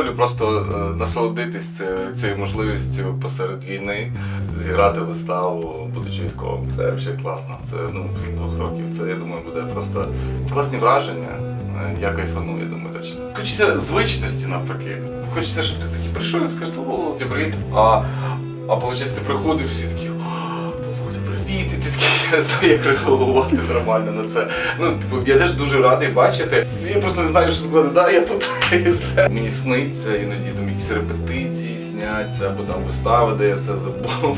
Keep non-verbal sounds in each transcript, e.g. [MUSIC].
просто е, насолодитись цією можливістю посеред війни, зіграти виставу, будучи військовим. Це взагалі класно. Це ну після двох років. Це я думаю буде просто класні враження. Е, Я кайфану, я думаю, точно. Хочеться звичності навпаки. Хочеться, щоб ти такий прийшов і ти кажеш, о, Володя, привіт. А, а виходить, ти приходиш, всі такі. «О, і ти такий я не знаю, як реагувати нормально на це. Ну, типу, я теж дуже радий бачити. Я просто не знаю, що сказати, да, я тут [LAUGHS] і все. Мені сниться, іноді там якісь репетиції сняться, або там вистави, де я все забув,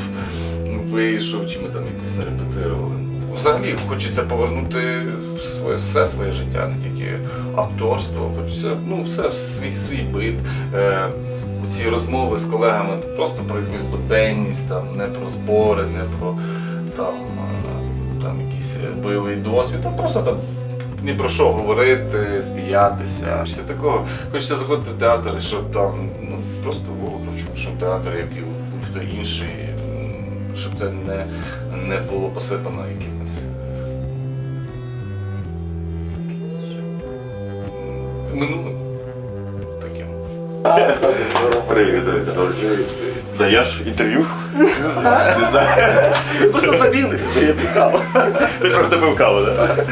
вийшов, чи ми там якусь не репетирували. Взагалі хочеться повернути своє, все своє життя, не тільки акторство, хочеться ну, все, свій, свій бит. Е, ці розмови з колегами просто про якусь буденність, там, не про збори, не про там, е, там якийсь бойовий досвід, а просто там ні про що говорити, сміятися. Хочеться такого. Хочеться заходити в театр, щоб там ну, просто виключно, щоб театр, як і будь-хто інший, щоб це не, не було посипано якимось. Минулим таким. Привіт, привіт. Даєш інтерв'ю? Не знаю. Не знаю. [LAUGHS] Просто забігли сюди, я каву. Ти просто пив каву, так?